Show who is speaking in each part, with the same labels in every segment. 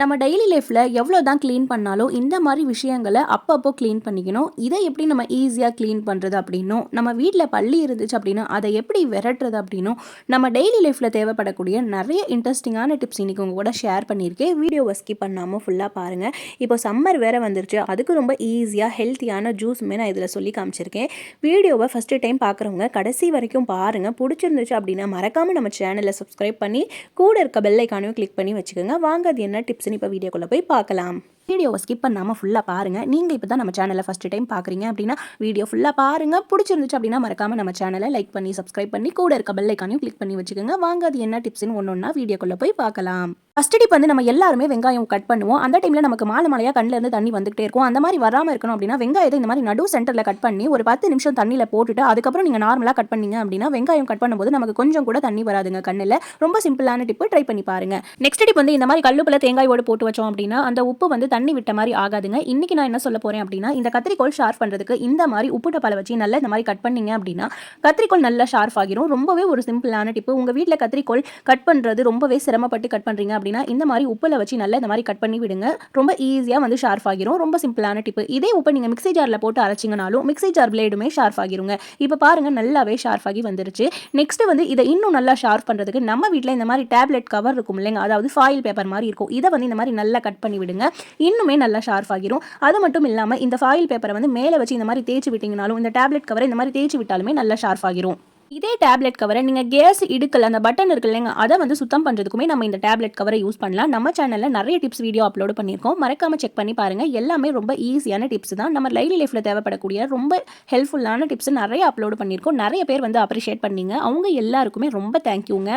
Speaker 1: நம்ம டெய்லி லைஃப்பில் எவ்வளோ தான் க்ளீன் பண்ணாலும் இந்த மாதிரி விஷயங்களை அப்பப்போ க்ளீன் பண்ணிக்கணும். இதை எப்படி நம்ம ஈஸியாக க்ளீன் பண்ணுறது அப்படின்னும் நம்ம வீட்டில் பள்ளி இருந்துச்சு அப்படின்னா அதை எப்படி விரட்டுறது அப்படின்னும் நம்ம டெய்லி லைஃப்பில் தேவைப்படக்கூடிய நிறைய இன்ட்ரெஸ்டிங்கான டிப்ஸ் இன்றைக்கி உங்கள் கூட ஷேர் பண்ணியிருக்கேன். வீடியோவை ஸ்கிப் பண்ணாமல் ஃபுல்லாக பாருங்கள் இப்போ சம்மர் வேறு வந்துருச்சு. அதுக்கு ரொம்ப ஈஸியாக ஹெல்த்தியான ஜூஸுமே நான் இதில் சொல்லி காமிச்சிருக்கேன். வீடியோவை ஃபஸ்ட்டு டைம் பார்க்குறவங்க கடைசி வரைக்கும் பாருங்கள் பிடிச்சிருந்துச்சு அப்படின்னா மறக்காமல் நம்ம சேனலை சப்ஸ்கிரைப் பண்ணி கூட இருக்க பெல்லைக்கானையும் கிளிக் பண்ணி வச்சுக்கோங்க. வாங்க அது என்ன டிப்ஸ்னு இப்போ வீடியோக்குள்ளே போய் பார்க்கலாம். வீடியோவை ஸ்கிப் பண்ணாமல் ஃபுல்லாக பாருங்கள் நீங்கள் இப்போ தான் நம்ம சேனலை ஃபஸ்ட் டைம் பார்க்குறீங்க அப்படின்னா வீடியோ ஃபுல்லாக பாருங்கள் பிடிச்சிருந்துச்சு அப்படின்னா மறக்காமல் நம்ம சேனலை லைக் பண்ணி சப்ஸ்கிரைப் பண்ணி கூட இருக்க பெல்லைக்கானையும் கிளிக் பண்ணி வச்சுக்கோங்க. வாங்க அது என்ன டிப்ஸ்னு ஒன்று ஒன்றா வீடியோக்குள்ளே போய் பார்க்கலாம். ஃபஸ்ட் டிப் வந்து நம்ம எல்லாருமே வெங்காயம் கட் பண்ணுவோம். அந்த டைமில் நமக்கு மாலை மலையாக கண்ணில் இருந்து தண்ணி வந்துகிட்டே இருக்கும். அந்த மாதிரி வராமல் இருக்கணும் அப்படின்னா வெங்காயத்தை இந்த மாதிரி நடு சென்டரில் கட் பண்ணி ஒரு பத்து நிமிஷம் தண்ணியில் போட்டுட்டு அதுக்கப்புறம் நீங்கள் நார்மலாக கட் பண்ணீங்க அப்படின்னா வெங்காயம் கட் பண்ணும்போது நமக்கு கொஞ்சம் கூட தண்ணி வராதுங்க கண்ணில். ரொம்ப சிம்பிளான டிப்பு ட்ரை பண்ணி பாருங்க. நெக்ஸ்ட் டிப் வந்து இந்த மாதிரி கல்லுப்பில் தேங்காயோடு போட்டு வச்சோம் அப்படின்னா அந்த உப்பு வந்து தண்ணி விட்ட மாதிரி ஆகாதுங்க. இன்றைக்கி நான் என்ன சொல்ல போகிறேன் அப்படின்னா இந்த கத்திரிக்கோள் ஷார்ப் பண்ணுறதுக்கு இந்த மாதிரி உப்புட்ட பழ வச்சு நல்லா இந்த மாதிரி கட் பண்ணீங்க அப்படின்னா கத்திரிக்கோள் நல்லா ஷார்ப் ஆகிரும். ரொம்பவே ஒரு சிம்பிளான டிப்பு உங்கள் வீட்டில் கத்திரிக்கோள் கட் பண்ணுறது ரொம்பவே சிரமப்பட்டு கட் பண்ணுறீங்க அப்படின்னா இந்த மாதிரி உப்பில் வச்சு நல்லா இந்த மாதிரி கட் பண்ணி விடுங்க. ரொம்ப ஈஸியாக வந்து ஷார்ப் ஆகிரும். ரொம்ப சிம்பிளான டிப்பு இதே உப்பை நீங்கள் மிக்ஸி ஜாரில் போட்டு அரைச்சிங்கனாலும் மிக்ஸி ஜார் பிளேடுமே ஷார்ப் ஆகிருங்க. இப்போ பாருங்கள் நல்லாவே ஷார்ப் ஆகி வந்துருச்சு. நெக்ஸ்ட் வந்து இதை இன்னும் நல்லா ஷார்ப் பண்ணுறதுக்கு நம்ம வீட்டில் இந்த மாதிரி டேப்லெட் கவர் இருக்கும் இல்லைங்க? அதாவது ஃபாயில் பேப்பர் மாதிரி இருக்கும். இதை வந்து இந்த மாதிரி நல்லா கட் பண்ணி விடுங்க. இன்னுமே நல்லா ஷார்ப் ஆகிரும். அது மட்டும் இல்லாமல் இந்த ஃபாயில் பேப்பரை வந்து மேலே வச்சு இந்த மாதிரி தேய்ச்சி விட்டிங்கனாலும் இந்த டேப்லெட் கவரை இந்த மாதிரி தேய்ச்சி விட்டாலுமே நல்லா ஷார்ப் ஆகிரும். இதே டேப்லெட் கவரை நீங்கள் கேஸ் இடுக்கல் அந்த பட்டன் இருக்கு இல்லைங்க அதை வந்து சுத்தம் பண்ணுறதுக்குமே நம்ம இந்த டேப்லெட் கவரை யூஸ் பண்ணலாம். நம்ம சேனலில் நிறைய டிப்ஸ் வீடியோ அப்லோட் பண்ணியிருக்கோம். மறக்காமல் செக் பண்ணி பாருங்கள் எல்லாமே ரொம்ப ஈஸியான டிப்ஸ் தான். நம்ம லைலி லைஃப்பில் தேவைப்படக்கூடிய ரொம்ப ஹெல்ப்ஃபுல்லான டிப்ஸ் நிறைய அப்லோட் பண்ணியிருக்கோம். நிறைய பேர் வந்து அப்ரிஷியேட் பண்ணீங்க. அவங்க எல்லாருக்குமே ரொம்ப தேங்க்யூங்க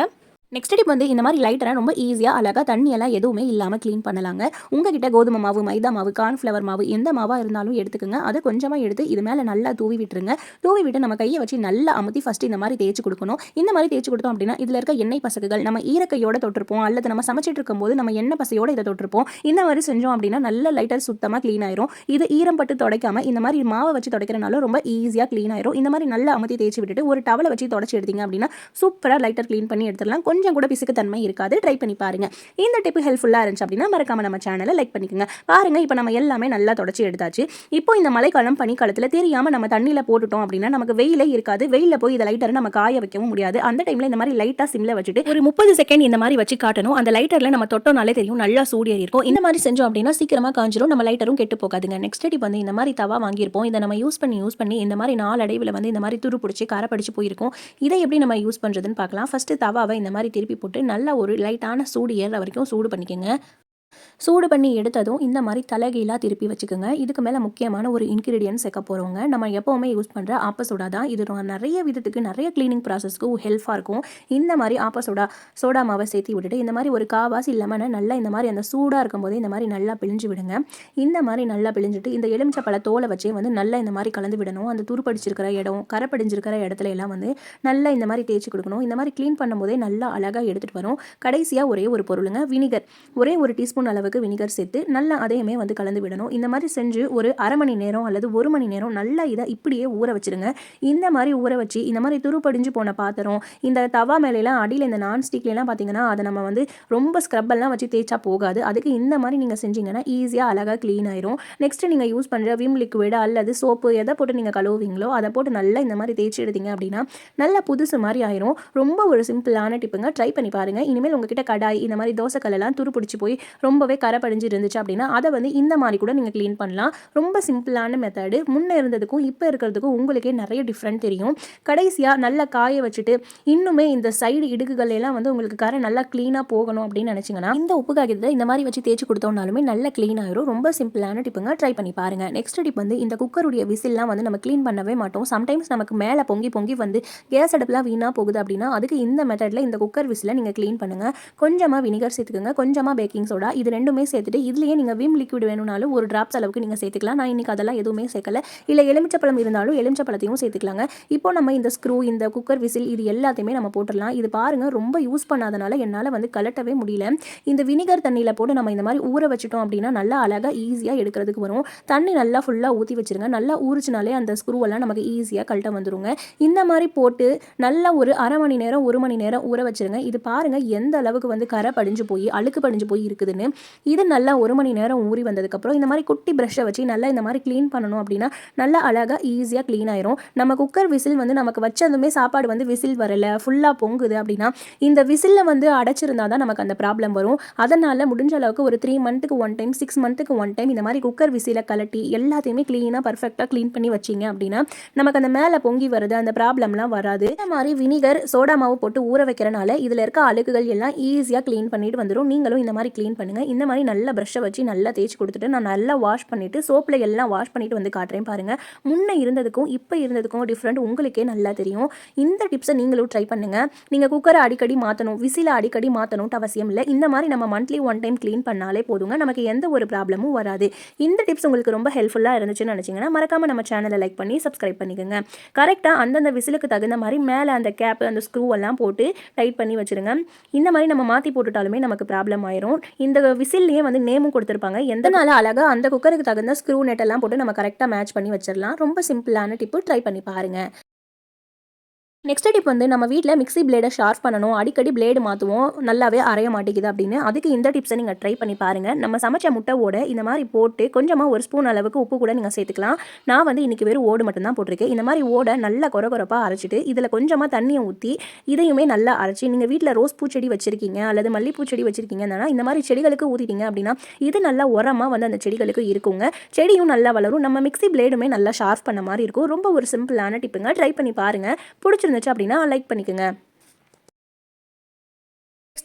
Speaker 1: நெக்ஸ்ட் டிப் வந்து இந்த மாதிரி லைட்டராக ரொம்ப ஈஸியாக அழகாக தண்ணியெல்லாம் எதுவுமே இல்லாமல் க்ளீன் பண்ணலாங்க. உங்ககிட்ட கோதுமை மாவு மைதா மாவு கார்ன்ஃப்ளவர் மாவு எந்த மாவாக இருந்தாலும் எடுத்துக்கோங்க. அதை கொஞ்சமாக எடுத்து இது மேலே நல்லா தூவி விட்டுருங்க. தூவி விட்டு நம்ம கையை வச்சு நல்லா அமுத்தி ஃபஸ்ட்டு இந்த மாதிரி தேய்ச்சி கொடுக்கணும். இந்த மாதிரி தேய்ச்சி கொடுத்தோம் அப்படின்னா இதில் இருக்க எண்ணெய் பசகுகள் நம்ம ஈரக்கையோட தொட்டிருப்போம் அல்லது நம்ம சமைச்சிட்டு இருக்கும்போது நம்ம எண்ணெய் பசையோட இதை தொட்டிருப்போம். இந்த மாதிரி செஞ்சோம் அப்படின்னா நல்ல லைட்டர் சுத்தமாக க்ளீன் ஆயிரும். இது ஈரம் பட்டு துடைக்காமல் இந்த மாதிரி மாவை வச்சு துடைக்கிறனால ரொம்ப ஈஸியாக க்ளீன் ஆயிரும். இந்த மாதிரி நல்லா அமுத்தி தேய்ச்சி விட்டுட்டு ஒரு டவலை வச்சு தொடச்சி எடுத்தீங்க அப்படின்னா சூப்பராக லைட்டர் க்ளீன் பண்ணி எடுத்துடலாம். கொஞ்சம் கூட பிசுக்கு தன்மை இருக்காது. ட்ரை பண்ணி பாருங்க. இந்த டிப் ஹெல்ப்ஃபுல்லாக இருந்துச்சு அப்படின்னா மறக்காம நம்ம சேனலை லைக் பண்ணிக்கோங்க. பாருங்க இப்போ நம்ம எல்லாமே நல்லா தொடச்சி எடுத்தாச்சு. இப்போ இந்த மழைக்காலம் பனிக்காலத்தில் தெரியாமல் நம்ம தண்ணியில் போட்டுட்டோம் அப்படின்னா நமக்கு வெயிலே இருக்காது. வெயிலில் போய் இந்த லைட்டரை நம்ம காய வைக்கவும் முடியாது. அந்த டைமில் இந்த மாதிரி லைட்டாக சிம்ல வச்சுட்டு ஒரு முப்பது செகண்ட் இந்த மாதிரி வச்சு காட்டணும். அந்த லைட்டரில் நம்ம தொட்டோனாலே தெரியும் நல்லா சூடியர் இருக்கும் இந்த மாதிரி செஞ்சோம் அப்படின்னா சீக்கிரமாக காஞ்சிரும். நம்ம லைட்டரும் கெட்டு போகாதுங்க. நெக்ஸ்ட் டிப் வந்து இந்த மாதிரி தவா வாங்கியிருப்போம். இதை நம்ம யூஸ் பண்ணி யூஸ் பண்ணி இந்த மாதிரி நாளடைவில் வந்து இந்த மாதிரி துரு பிடிச்சி கரை படிச்சு போயிருக்கும். இதை எப்படி நம்ம யூஸ் பண்ணுறதுன்னு பார்க்கலாம். ஃபஸ்ட்டு தவாவை இந்த மாதிரி திருப்பி போட்டு நல்லா ஒரு லைட்டான சூடு ஏறுற வரைக்கும் சூடு பண்ணிக்கோங்க. சூடு பண்ணி எடுத்ததும் இந்த மாதிரி தலைகீழாக திருப்பி வச்சுக்கோங்க. இதுக்கு மேலே முக்கியமான ஒரு இன்க்ரீடியன்ட் சேர்க்க போகிறவங்க நம்ம எப்போவுமே யூஸ் பண்ணுற ஆப்பசோடா தான். இது நிறைய விதத்துக்கு நிறைய க்ளீனிங் ப்ராசஸ்க்கு ஹெல்ப்பாக இருக்கும். இந்த மாதிரி ஆப்பசோடா சோடா மாவை சேர்த்து விட்டுட்டு இந்த மாதிரி ஒரு காவாசி இல்லாமல் நல்லா இந்த மாதிரி அந்த சூடாக இருக்கும்போது இந்த மாதிரி நல்லா பிழிஞ்சு விடுங்க. இந்த மாதிரி நல்லா பிழிஞ்சிட்டு இந்த எலுமிச்சப்பழ தோலை வச்சே வந்து நல்லா இந்த மாதிரி கலந்து விடணும். அந்த துருப்படிச்சிருக்கிற இடம் கரை படிஞ்சிருக்கிற இடத்துல எல்லாம் வந்து நல்லா இந்த மாதிரி தேய்ச்சி கொடுக்கணும். இந்த மாதிரி க்ளீன் பண்ணும்போதே நல்லா அழகாக எடுத்துகிட்டு வரும். கடைசியாக ஒரே ஒரு பொருளுங்க வினிகர். ஒரே ஒரு டீஸ்பூன் அளவுக்கு வினிகர் சேர்த்து நல்லா அதையுமே வந்து கலந்து விடணும். இந்த மாதிரி செஞ்சு ஒரு அரை மணி நேரம் அல்லது ஒரு மணி நேரம் நல்லா இதை இப்படியே ஊற வச்சிருங்க. இந்த மாதிரி ஊற வச்சு இந்த மாதிரி துருப்படிஞ்சு போன பாத்திரம் இந்த தவா மேலாம் அடியில் இந்த நான் ஸ்டிக்லாம் பார்த்தீங்கன்னா அதை நம்ம வந்து ரொம்ப ஸ்க்ரப்பெல்லாம் வச்சு தேய்ச்சா போகாது. அதுக்கு இந்த மாதிரி நீங்கள் செஞ்சீங்கன்னா ஈஸியாக அழகாக க்ளீன் ஆயிரும். நெக்ஸ்ட் நீங்கள் யூஸ் பண்ணுற விம் லிக்விட் அல்லது சோப்பு எதை போட்டு நீங்கள் கழுவுவீங்களோ அதை போட்டு நல்லா இந்த மாதிரி தேய்ச்சி எடுத்தீங்க அப்படின்னா நல்லா புதுசு மாதிரி ஆயிரும். ரொம்ப ஒரு சிம்பிளான டிப்புங்க ட்ரை பண்ணி பாருங்கள் இனிமேல் உங்ககிட்ட கடாய் இந்த மாதிரி தோசைக்கல்லாம் துரு பிடிச்சி போய் ரொம்பவே கரை படிஞ்சு இருந்துச்சு அப்படின்னா அதை வந்து இந்த மாதிரி கூட நீங்கள் க்ளீன் பண்ணலாம். ரொம்ப சிம்பிளான மெத்தடு முன்னே இருந்ததுக்கும் இப்போ இருக்கிறதுக்கும் உங்களுக்கே நிறைய டிஃப்ரெண்ட் தெரியும். கடைசியாக நல்லா காய வச்சுட்டு இன்னுமே இந்த சைடு இடுக்குகள் எல்லாம் வந்து உங்களுக்கு கரை நல்லா க்ளீனாக போகணும் அப்படின்னு நினச்சிங்கன்னா இந்த உப்பு காகிதத்தை இந்த மாதிரி வச்சு தேய்ச்சி கொடுத்தோம்னாலுமே நல்லா க்ளீன் ஆயிரும். ரொம்ப சிம்பிளான டிப்புங்க ட்ரை பண்ணி பாருங்கள் நெக்ஸ்ட் டிப் வந்து இந்த குக்கருடைய விசில்லாம் வந்து நம்ம க்ளீன் பண்ணவே மாட்டோம். சம்டைம்ஸ் நமக்கு மேலே பொங்கி பொங்கி வந்து கேஸ் அடுப்புலாம் வீணாக போகுது அப்படின்னா அதுக்கு இந்த மெத்தடில் இந்த குக்கர் விசிலை நீங்கள் க்ளீன் பண்ணுங்கள் கொஞ்சமாக வினிகர் சேர்த்துக்கோங்க. கொஞ்சமாக பேக்கிங் சோடா இது ரெண்டுமே சேர்த்துட்டு இதுலேயே நீங்கள் விம் லிக்விட் வேணும்னாலும் ஒரு ட்ராப்ஸ் அளவுக்கு நீங்கள் சேர்த்துக்கலாம். நான் இன்றைக்கி அதெல்லாம் எதுவுமே சேர்க்கல. இல்லை எலுமிச்சப்பழம் இருந்தாலும் எலுமிச்சப்பழத்தையும் சேர்த்துக்கலாங்க. இப்போ நம்ம இந்த ஸ்க்ரூ இந்த குக்கர் விசில் இது எல்லாத்தையுமே நம்ம போட்டுடலாம். இது பாருங்கள் ரொம்ப யூஸ் பண்ணாதனால என்னால் வந்து கலட்டவே முடியல. இந்த வினிகர் தண்ணியில் போட்டு நம்ம இந்த மாதிரி ஊற வச்சிட்டோம் அப்படின்னா நல்லா அழகாக ஈஸியாக எடுக்கிறதுக்கு வரும். தண்ணி நல்லா ஃபுல்லாக ஊற்றி வச்சிருங்க. நல்லா ஊறிச்சினாலே அந்த ஸ்க்ரூவெல்லாம் நமக்கு ஈஸியாக கழட்ட வந்துருங்க. இந்த மாதிரி போட்டு நல்லா ஒரு அரை மணி நேரம் ஒரு மணி நேரம் ஊற வச்சுருங்க. இது பாருங்கள் எந்த அளவுக்கு வந்து கரை படிஞ்சு போய் அழுக்கு படிஞ்சு போய் இருக்குதுன்னு இருக்குது இது நல்லா ஒரு மணி நேரம் ஊறி வந்ததுக்கப்புறம் இந்த மாதிரி குட்டி ப்ரெஷ்ஷை வச்சு நல்லா இந்த மாதிரி க்ளீன் பண்ணணும் அப்படின்னா நல்லா அழகாக ஈஸியாக க்ளீன் ஆயிரும். நம்ம குக்கர் விசில் வந்து நமக்கு வச்சதுமே சாப்பாடு வந்து விசில் வரல ஃபுல்லாக பொங்குது அப்படின்னா இந்த விசிலில் வந்து அடைச்சிருந்தா தான் நமக்கு அந்த ப்ராப்ளம் வரும். அதனால் முடிஞ்ச அளவுக்கு ஒரு த்ரீ மந்த்துக்கு ஒன் டைம் சிக்ஸ் மந்த்துக்கு ஒன் டைம் இந்த மாதிரி குக்கர் விசில கலட்டி எல்லாத்தையுமே க்ளீனாக பர்ஃபெக்டாக க்ளீன் பண்ணி வச்சிங்க அப்படின்னா நமக்கு அந்த மேலே பொங்கி வருது அந்த ப்ராப்ளம்லாம் வராது. இந்த மாதிரி வினிகர் சோடா மாவு போட்டு ஊற வைக்கிறனால இதில் இருக்க அழுக்குகள் எல்லாம் ஈஸியாக க்ளீன் பண்ணிட்டு வந்துடும் நீங்களும் இந்த மாதிரி க்ளீன் பண்ணுங்கள் இந்த மாதிரி நல்லா ப்ரஷ்ஷை வச்சு நல்லா தேய்ச்சி கொடுத்துட்டு நான் நல்லா வாஷ் பண்ணிவிட்டு சோப்பில் எல்லாம் வாஷ் பண்ணிட்டு வந்து காட்டுறேன் பாருங்கள் முன்னே இருந்ததுக்கும் இப்போ இருந்ததுக்கும் டிஃப்ரெண்ட் உங்களுக்கே நல்லா தெரியும். இந்த டிப்ஸை நீங்களும் ட்ரை பண்ணுங்கள் நீங்கள் குக்கரை அடிக்கடி மாற்றணும் விசில அடிக்கடி மாற்றணும்ட்டு அவசியம் இல்லை. இந்த மாதிரி நம்ம மந்த்லி ஒன் டைம் க்ளீன் பண்ணாலே போதுங்க. நமக்கு எந்த ஒரு ப்ராப்ளமும் வராது. இந்த டிப்ஸ் உங்களுக்கு ரொம்ப ஹெல்ப்ஃபுல்லாக இருந்துச்சுன்னு நினச்சிங்கன்னா மறக்காமல் நம்ம சேனலை லைக் பண்ணி சப்ஸ்கிரைப் பண்ணிக்கோங்க. கரெக்டாக அந்தந்த விசிலுக்கு தகுந்த மாதிரி மேலே அந்த கேப் அந்த ஸ்க்ரூ எல்லாம் போட்டு டைட் பண்ணி வச்சுருங்க. இந்த மாதிரி நம்ம மாற்றி போட்டுட்டாலுமே நமக்கு ப்ராப்ளம் ஆயிரும். இந்த விசில்லையே வந்து நேமும் கொடுத்துருப்பாங்க. எந்த நாள் அழகாக அந்த குக்கருக்கு தகுந்த ஸ்க்ரூ நெட்டெல்லாம் போட்டு நம்ம கரெக்டாக மேட்ச் பண்ணி வச்சிடலாம் ரொம்ப சிம்பிளான டிப்பு ட்ரை பண்ணி பாருங்கள் நெக்ஸ்ட் டிப் வந்து நம்ம வீட்டில் மிக்ஸி பிளேடை ஷார்ப் பண்ணணும். அடிக்கடி பிளேடு மாற்றுவோம் நல்லாவே அரைய மாட்டேங்குது அப்படின்னு. அதுக்கு இந்த டிப்ஸை நீங்கள் ட்ரை பண்ணி பாருங்கள் நம்ம சமைச்ச முட்டை இந்த மாதிரி போட்டு கொஞ்சமாக ஒரு ஸ்பூன் அளவுக்கு உப்பு கூட நீங்கள் சேர்த்துக்கலாம். நான் வந்து இன்றைக்கி வெறும் ஓடு மட்டும்தான் போட்டிருக்கேன். இந்த மாதிரி ஓட நல்லா குறை குறைப்பாக அரைச்சிட்டு இதில் கொஞ்சமாக தண்ணியை ஊற்றி இதையுமே நல்லா அரைச்சி நீங்கள் வீட்டில் ரோஸ் பூச்செடி வச்சுருக்கீங்க அல்லது மல்லிப்பூ செடி வச்சுருக்கீங்கன்னா இந்த மாதிரி செடிகளுக்கு ஊற்றிட்டீங்க அப்படின்னா இது நல்லா உரமாக வந்து அந்த செடிகளுக்கு இருக்குங்க. செடியும் நல்லா வளரும். நம்ம மிக்ஸி பிளேடுமே நல்லா ஷார்ப் பண்ண மாதிரி இருக்கும். ரொம்ப ஒரு சிம்பிளான டிப்புங்க ட்ரை பண்ணி பாருங்கள் இருந்துச்சு அப்படின்னா லைக் பண்ணிக்கோங்க.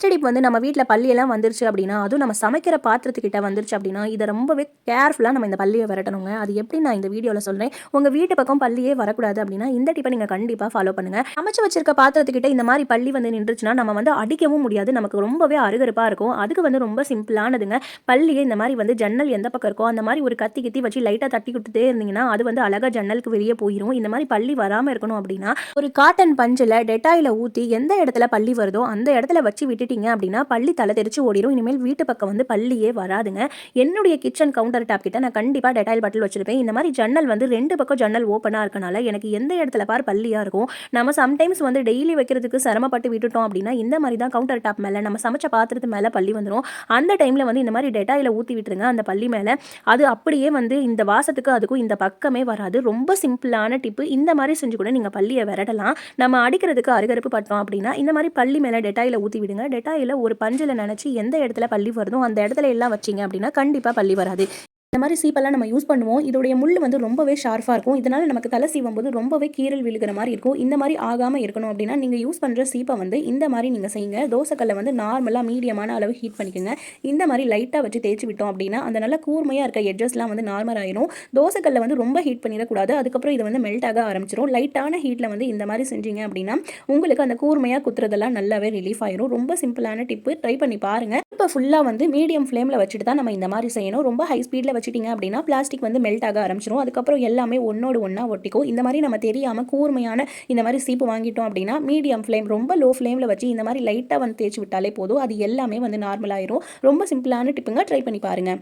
Speaker 1: நெக்ஸ்ட் டிப் வந்து நம்ம வீட்டில் பள்ளியெல்லாம் வந்துருச்சு அப்படின்னா அதுவும் நம்ம சமைக்கிற பாத்திரத்துக்கிட்ட வந்துருச்சு அப்படின்னா இதை ரொம்பவே கேர்ஃபுல்லாக நம்ம இந்த பள்ளியை விரட்டணுங்க. அது எப்படி நான் இந்த வீடியோவில் சொல்கிறேன் உங்கள் வீட்டு பக்கம் பள்ளியே வரக்கூடாது அப்படின்னா இந்த டிப்பை நீங்கள் கண்டிப்பாக ஃபாலோ பண்ணுங்கள் அமைச்சு வச்சிருக்க பாத்திரத்துக்கிட்ட இந்த மாதிரி பள்ளி வந்து நின்றுச்சுன்னா நம்ம வந்து அடிக்கவும் முடியாது. நமக்கு ரொம்பவே அருகருப்பாக இருக்கும். அதுக்கு வந்து ரொம்ப சிம்பிளானதுங்க. பள்ளியே இந்த மாதிரி வந்து ஜன்னல் எந்த பக்கம் இருக்கோ அந்த மாதிரி ஒரு கத்தி கத்தி வச்சு லைட்டாக தட்டி கொடுத்துட்டே இருந்தீங்கன்னா அது வந்து அழகாக ஜன்னலுக்கு வெளியே போயிடும் இந்த மாதிரி பள்ளி வராமல் இருக்கணும் அப்படின்னா ஒரு காட்டன் பஞ்சில் டெட்டாயில் ஊற்றி எந்த இடத்துல பள்ளி வருதோ அந்த இடத்துல வச்சு போயிட்டீங்க அப்படின்னா பள்ளி தலை தெரிச்சு ஓடிடும் இனிமேல் வீட்டு பக்கம் வந்து பள்ளியே வராதுங்க. என்னுடைய கிச்சன் கவுண்டர் டாப் கிட்ட நான் கண்டிப்பாக டெட்டாயில் பாட்டில் வச்சிருப்பேன். இந்த மாதிரி ஜன்னல் வந்து ரெண்டு பக்கம் ஜன்னல் ஓப்பனாக இருக்கனால எனக்கு எந்த இடத்துல பார் பள்ளியாக இருக்கும். நம்ம சம்டைம்ஸ் வந்து டெய்லி வைக்கிறதுக்கு சிரமப்பட்டு விட்டுட்டோம் அப்படின்னா இந்த மாதிரி தான் கவுண்டர் டாப் மேலே நம்ம சமைச்ச பாத்திரத்து மேலே பள்ளி வந்துடும் அந்த டைமில் வந்து இந்த மாதிரி டெட்டாயில் ஊற்றி விட்டுருங்க. அந்த பள்ளி மேலே அது அப்படியே வந்து இந்த வாசத்துக்கு அதுக்கும் இந்த பக்கமே வராது. ரொம்ப சிம்பிளான டிப்பு இந்த மாதிரி செஞ்சு கூட நீங்கள் பள்ளியை விரட்டலாம். நம்ம அடிக்கிறதுக்கு அருகருப்பு பட்டோம் அப்படின்னா இந்த மாதிரி பள்ளி மேலே டெட்டாயில் ஊற்றி விடுங்க. டெட்டாயில் ஒரு பஞ்சில் நினச்சி எந்த இடத்துல பள்ளி வருதோ அந்த இடத்துல எல்லாம் வச்சிங்க அப்படின்னா கண்டிப்பாக பள்ளி வராது. இந்த மாதிரி சீப்பெல்லாம் நம்ம யூஸ் பண்ணுவோம். இதோடைய முள் வந்து ரொம்பவே ஷார்ப்பாக இருக்கும். இதனால் நமக்கு தலை சீவும் போது ரொம்பவே கீரல் விழுகிற மாதிரி இருக்கும். இந்த மாதிரி ஆகாமல் இருக்கணும் அப்படின்னா நீங்கள் யூஸ் பண்ணுற சீப்பை வந்து இந்த மாதிரி நீங்கள் செய்யுங்க. தோசைக்கல்லை வந்து நார்மலாக மீடியமான அளவு ஹீட் பண்ணிக்கோங்க. இந்த மாதிரி லைட்டாக வச்சு தேய்ச்சி விட்டோம் அப்படின்னா அந்த நல்ல கூர்மையாக இருக்க எட்ஜஸ்லாம் வந்து நார்மல் ஆயிரும். தோசைக்கல்லை வந்து ரொம்ப ஹீட் பண்ணிடக்கூடாது. அதுக்கப்புறம் இது வந்து மெல்ட் ஆக ஆரம்பிச்சிடும் லைட்டான ஹீட்டில் வந்து இந்த மாதிரி செஞ்சீங்க அப்படின்னா உங்களுக்கு அந்த கூர்மையாக குத்துறதெல்லாம் நல்லாவே ரிலீஃப் ஆயிரும். ரொம்ப சிம்பிளான டிப்பு ட்ரை பண்ணி பாருங்கள் இப்போ ஃபுல்லாக வந்து மீடியம் ஃப்ளேமில் வச்சுட்டு தான் நம்ம இந்த மாதிரி செய்யணும். ரொம்ப ஹை ஸ்பீடில் வச்சுட்டிங்க அப்படின்னா பிளாஸ்டிக் வந்து மெல்ட் ஆக ஆரம்பிச்சிடும் அதுக்கப்புறம் எல்லாமே ஒன்னோடு ஒன்றா ஒட்டிக்கும். இந்த மாதிரி நம்ம தெரியாமல் கூர்மையான இந்த மாதிரி சீப்பு வாங்கிட்டோம் அப்படின்னா மீடியம் ஃப்ளேம் ரொம்ப லோ ஃப்ளேமில் வச்சு இந்த மாதிரி லைட்டாக வந்து தேய்ச்சி விட்டாலே போதும். அது எல்லாமே வந்து நார்மலாயிரும் ரொம்ப சிம்பிளான டிப்புங்க ட்ரை பண்ணி பாருங்கள்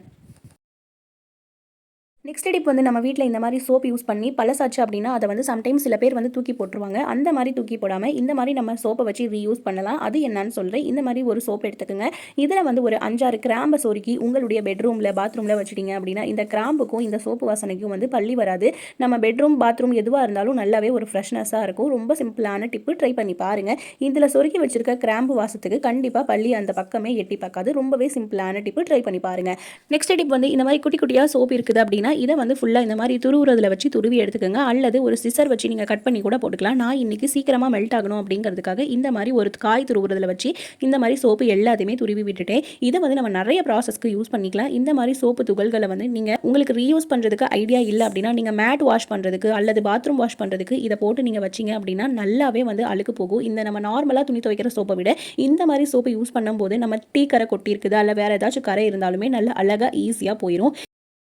Speaker 1: நெக்ஸ்ட் டிப் வந்து நம்ம வீட்டில் இந்த மாதிரி சோப் யூஸ் பண்ணி பழசாச்சு அப்படின்னா அதை வந்து சம்டைம்ஸ் சில பேர் வந்து தூக்கி போட்டுருவாங்க. அந்த மாதிரி தூக்கி போடாமல் இந்த மாதிரி நம்ம சோப்பை வச்சு ரீயூஸ் பண்ணலாம். அது என்னன்னு சொல்கிறேன் இந்த மாதிரி ஒரு சோப் எடுத்துக்கோங்க. இதில் வந்து ஒரு அஞ்சாறு கிராம்பை சொருக்கி உங்களுடைய பெட்ரூமில் பாத்ரூமில் வச்சுட்டீங்க அப்படின்னா இந்த கிராம்புக்கும் இந்த சோப்பு வாசனைக்கும் வந்து பள்ளி வராது. நம்ம பெட்ரூம் பாத்ரூம் எதுவாக இருந்தாலும் நல்லாவே ஒரு ஃப்ரெஷ்னஸாக இருக்கும். ரொம்ப சிம்பிளான டிப்பு ட்ரை பண்ணி பாருங்கள் இதில் சொருக்கி வச்சிருக்க கிராம்பு வாசத்துக்கு கண்டிப்பாக பள்ளி அந்த பக்கமே எட்டி பார்க்காது. ரொம்பவே சிம்பிளான டிப்பு ட்ரை பண்ணி பாருங்கள் நெக்ஸ்ட் டிப் வந்து இந்த மாதிரி குட்டி குட்டியாக சோப் இருக்குது அப்படின்னா இதை வந்து ஃபுல்லாக இந்த மாதிரி துருவுறதுல வச்சு துருவி எடுத்துக்கோங்க. அல்லது ஒரு சிசர் வச்சு நீங்கள் கட் பண்ணி கூட போட்டுக்கலாம். நான் இன்றைக்கி சீக்கிரமாக மெல்ட் ஆகணும் அப்படிங்கிறதுக்காக இந்த மாதிரி ஒரு காய் துருவுறதுல வச்சு இந்த மாதிரி சோப்பு எல்லாத்தையுமே துருவி விட்டுட்டேன். இதை வந்து நம்ம நிறைய ப்ராசஸ்க்கு யூஸ் பண்ணிக்கலாம். இந்த மாதிரி சோப்பு துகள்களை வந்து நீங்கள் உங்களுக்கு ரீயூஸ் பண்ணுறதுக்கு ஐடியா இல்லை அப்படின்னா நீங்கள் மேட் வாஷ் பண்ணுறதுக்கு அல்லது பாத்ரூம் வாஷ் பண்ணுறதுக்கு இதை போட்டு நீங்கள் வச்சிங்க அப்படின்னா நல்லாவே வந்து அழுக்கு போகும். இந்த நம்ம நார்மலாக துணி துவைக்கிற சோப்பை விட இந்த மாதிரி சோப்பை யூஸ் பண்ணும்போது நம்ம டீ கரை கொட்டி இருக்குது அல்ல வேறு ஏதாச்சும் கரை இருந்தாலுமே நல்லா அழகாக ஈஸியாக போயிடும்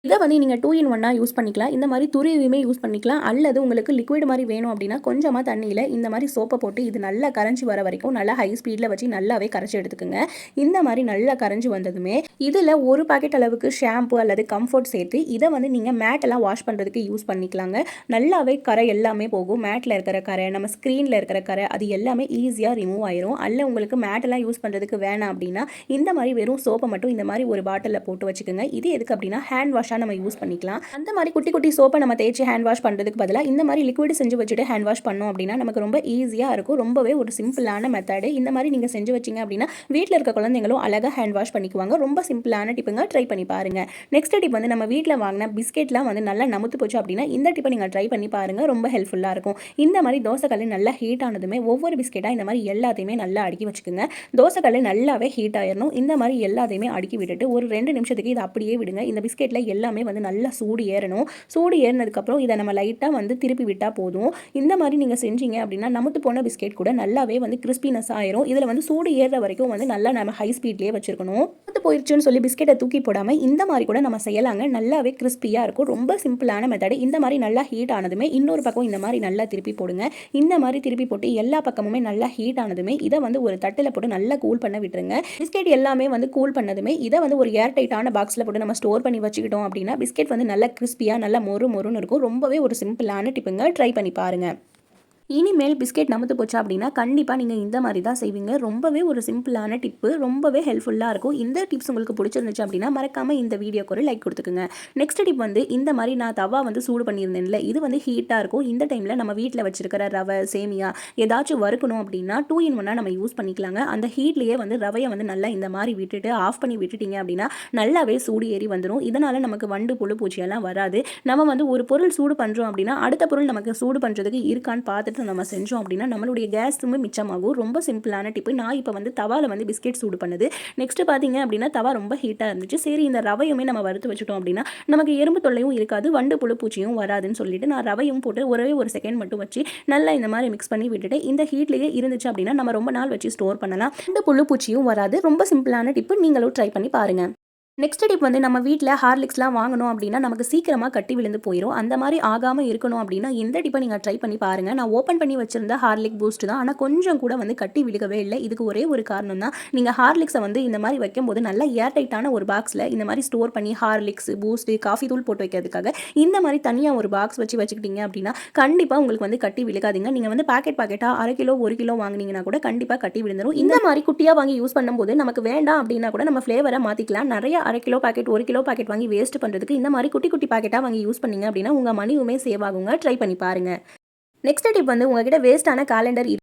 Speaker 1: இதை வந்து நீங்கள் டூ இன் ஒன்னாக யூஸ் பண்ணிக்கலாம். இந்த மாதிரி துருவியுமே யூஸ் பண்ணிக்கலாம். அல்லது உங்களுக்கு லிக்விட் மாதிரி வேணும் அப்படின்னா கொஞ்சமாக தண்ணியில் இந்த மாதிரி சோப்பை போட்டு இது நல்லா கரைஞ்சி வர வரைக்கும் நல்லா ஹை ஸ்பீடில் வச்சு நல்லாவே கரைச்சி எடுத்துக்கோங்க. இந்த மாதிரி நல்லா கரைஞ்சி வந்ததுமே இதில் ஒரு பாக்கெட் அளவுக்கு ஷாம்பு அல்லது கம்ஃபர்ட் சேர்த்து இதை வந்து நீங்கள் மேட்டெல்லாம் வாஷ் பண்ணுறதுக்கு யூஸ் பண்ணிக்கலாங்க. நல்லாவே கரை எல்லாமே போகும். மேட்டில் இருக்கிற கரை நம்ம ஸ்க்ரீனில் இருக்கிற கரை அது எல்லாமே ஈஸியாக ரிமூவ் ஆயிரும். அல்ல உங்களுக்கு மேட்டெல்லாம் யூஸ் பண்ணுறதுக்கு வேணாம் அப்படின்னா இந்த மாதிரி வெறும் சோப்பை மட்டும் இந்த மாதிரி ஒரு பாட்டிலில் போட்டு வச்சுக்கோங்க. இது எதுக்கு அப்படின்னா ஹேண்ட் வாஷ் வாஷாக நம்ம யூஸ் பண்ணிக்கலாம். அந்த மாதிரி குட்டி குட்டி சோப்பை நம்ம தேய்ச்சி ஹேண்ட் வாஷ் பண்ணுறதுக்கு பதிலாக இந்த மாதிரி லிக்விட் செஞ்சு வச்சுட்டு ஹேண்ட் வாஷ் பண்ணோம் அப்படின்னா நமக்கு ரொம்ப ஈஸியாக இருக்கும். ரொம்பவே ஒரு சிம்பிளான மெத்தடு இந்த மாதிரி நீங்கள் செஞ்சு வச்சிங்க அப்படின்னா வீட்டில் இருக்க குழந்தைங்களும் அழகாக ஹேண்ட் வாஷ் பண்ணிக்குவாங்க. ரொம்ப சிம்பிளான டிப்புங்க ட்ரை பண்ணி பாருங்க. நெக்ஸ்ட் டிப் வந்து நம்ம வீட்டில் வாங்கின பிஸ்கெட்லாம் வந்து நல்லா நமுத்து போச்சு அப்படின்னா இந்த டிப்பை நீங்கள் ட்ரை பண்ணி பாருங்க. ரொம்ப ஹெல்ப்ஃபுல்லாக இருக்கும். இந்த மாதிரி தோசைக்கல் நல்லா ஹீட் ஆனதுமே ஒவ்வொரு பிஸ்கெட்டாக இந்த மாதிரி எல்லாத்தையுமே நல்லா அடுக்கி வச்சுக்கோங்க. தோசைக்கல் நல்லாவே ஹீட் ஆயிடணும் இந்த மாதிரி எல்லாத்தையுமே அடுக்கி விட்டுட்டு ஒரு ரெண்டு நிமிஷத்துக்கு இதை அப்படியே விடுங்க. இந்த பிஸ்கெட்டில் எல்லாமே வந்து நல்லா சூடு ஏறணும். சூடு ஏறினதுக்கப்புறம் இதை நம்ம லைட்டாக வந்து திருப்பி விட்டால் போதும். இந்த மாதிரி நீங்கள் செஞ்சீங்க அப்படின்னா நமத்து போன பிஸ்கெட் கூட நல்லாவே வந்து கிறிஸ்பினஸ் ஆயிரும். இதில் வந்து சூடு ஏறுற வரைக்கும் வந்து நல்லா நம்ம ஹை ஸ்பீட்லேயே வச்சுருக்கணும். நமத்து போயிடுச்சுன்னு சொல்லி பிஸ்கெட்டை தூக்கி போடாமல் இந்த மாதிரி கூட நம்ம செய்யலாங்க. நல்லாவே கிறிஸ்பியாக இருக்கும். ரொம்ப சிம்பிளான மெத்தடு இந்த மாதிரி நல்லா ஹீட் ஆனதுமே இன்னொரு பக்கம் இந்த மாதிரி நல்லா திருப்பி போடுங்க. இந்த மாதிரி திருப்பி போட்டு எல்லா பக்கமுமே நல்லா ஹீட் ஆனதுமே இதை வந்து ஒரு தட்டில் போட்டு நல்லா கூல் பண்ண விட்டுருங்க. பிஸ்கெட் எல்லாமே வந்து கூல் பண்ணதுமே இதை வந்து ஒரு ஏர் டைட்டான பாக்ஸில் போட்டு நம்ம ஸ்டோர் பண்ணி வச்சுக்கிட்டோம் அப்படின்னா பிஸ்கெட் வந்து நல்லா கிறிஸ்பியாக நல்லா மொறு மொறுன்னு இருக்கும். ரொம்பவே ஒரு சிம்பிளான டிப்புங்க. ட்ரை பண்ணி பாருங்கள் இனிமேல் பிஸ்கெட் நமத்து போச்சா அப்படின்னா கண்டிப்பாக நீங்கள் இந்த மாதிரி தான் செய்வீங்க. ரொம்பவே ஒரு சிம்பிளான டிப்பு. ரொம்பவே ஹெல்ப்ஃபுல்லாக இருக்கும். இந்த டிப்ஸ் உங்களுக்கு பிடிச்சிருந்துச்சு அப்படின்னா மறக்காமல் இந்த வீடியோக்கு ஒரு லைக் கொடுத்துக்குங்க. நெக்ஸ்ட் டிப் வந்து இந்த மாதிரி நான் தவா வந்து சூடு பண்ணியிருந்தேன்ல இது வந்து ஹீட்டாக இருக்கும். இந்த டைமில் நம்ம வீட்டில் வச்சிருக்கிற ரவை சேமியா ஏதாச்சும் வறுக்கணும் அப்படின்னா டூ இன் ஒன்னாக நம்ம யூஸ் பண்ணிக்கலாங்க. அந்த ஹீட்லேயே வந்து ரவையை வந்து நல்லா இந்த மாதிரி விட்டுட்டு ஆஃப் பண்ணி விட்டுட்டீங்க அப்படின்னா நல்லாவே சூடு ஏறி வந்துடும் இதனால் நமக்கு வண்டு புழு பூச்சியெல்லாம் வராது. நம்ம வந்து ஒரு பொருள் சூடு பண்ணுறோம் அப்படின்னா அடுத்த பொருள் நமக்கு சூடு பண்ணுறதுக்கு இருக்கான்னு பார்த்துட்டு நம்ம செஞ்சோம் அப்படின்னா நம்மளுடைய கேஸுமே மிச்சமாகும். ரொம்ப சிம்பிளான டிப்பு. நான் இப்போ வந்து தவாவில் வந்து பிஸ்கெட் சூடு பண்ணுது. நெக்ஸ்ட்டு பார்த்தீங்க அப்படின்னா தவா ரொம்ப ஹீட்டாக இருந்துச்சு. சரி இந்த ரவையுமே நம்ம வறுத்து வச்சுட்டோம் அப்படின்னா நமக்கு எறும்பு தொல்லையும் இருக்காது வண்டு புழு பூச்சியும் வராதுன்னு சொல்லிட்டு நான் ரவையும் போட்டு ஒரே ஒரு செகண்ட் மட்டும் வச்சு நல்லா இந்த மாதிரி மிக்ஸ் பண்ணி விட்டுட்டு இந்த ஹீட்லேயே இருந்துச்சு அப்படின்னா நம்ம ரொம்ப நாள் வச்சு ஸ்டோர் பண்ணலாம். இந்த புழு பூச்சியும் வராது. ரொம்ப சிம்பிளான டிப்பு. நீங்களும் ட்ரை பண்ணி பாருங்கள் நெக்ஸ்ட் டிப் வந்து நம்ம வீட்டில் ஹார்லிக்ஸ்லாம் வாங்கணும் அப்படின்னா நமக்கு சீக்கிரமாக கட்டி விழுந்து போயிடும் அந்த மாதிரி ஆகாமல் இருக்கணும் அப்படின்னா இந்த டிப்பை நீங்கள் ட்ரை பண்ணி பாருங்கள் நான் ஓப்பன் பண்ணி வச்சிருந்த ஹார்லிக் பூஸ்ட் தான். ஆனால் கொஞ்சம் கூட வந்து கட்டி விழுகவே இல்லை. இதுக்கு ஒரே ஒரு காரணம் தான். நீங்கள் ஹார்லிக்ஸை வந்து இந்த மாதிரி வைக்கும்போது நல்லா ஏர் டைட்டான ஒரு பாக்ஸில் இந்த மாதிரி ஸ்டோர் பண்ணி ஹார்லிக்ஸ் பூஸ்ட்டு காஃபி தூள் போட்டு வைக்கிறதுக்காக இந்த மாதிரி தனியாக ஒரு பாக்ஸ் வச்சு வச்சுக்கிட்டீங்க அப்படின்னா கண்டிப்பாக உங்களுக்கு வந்து கட்டி விழுகாதீங்க. நீங்கள் வந்து பாக்கெட் பாக்கெட்டாக அரை கிலோ ஒரு கிலோ வாங்கினீங்கன்னா கூட கண்டிப்பாக கட்டி விழுந்துடும் இந்த மாதிரி குட்டியாக வாங்கி யூஸ் பண்ணும்போது நமக்கு வேண்டாம் அப்படின்னா கூட நம்ம ஃப்ளேவரை மாற்றிக்கலாம் நிறைய அரை கிலோ பாக்கெட் ஒரு கிலோ பாக்கெட் வாங்கி வேஸ்ட் பண்ணுறதுக்கு இந்த மாதிரி குட்டி குட்டி பாக்கெட்டாக வாங்கி யூஸ் பண்ணீங்க அப்படின்னா உங்கள் மணியுமே சேவ் ஆகுங்க. ட்ரை பண்ணி பாருங்கள் நெக்ஸ்ட் டிப் வந்து உங்ககிட்ட வேஸ்ட்டான காலண்டர்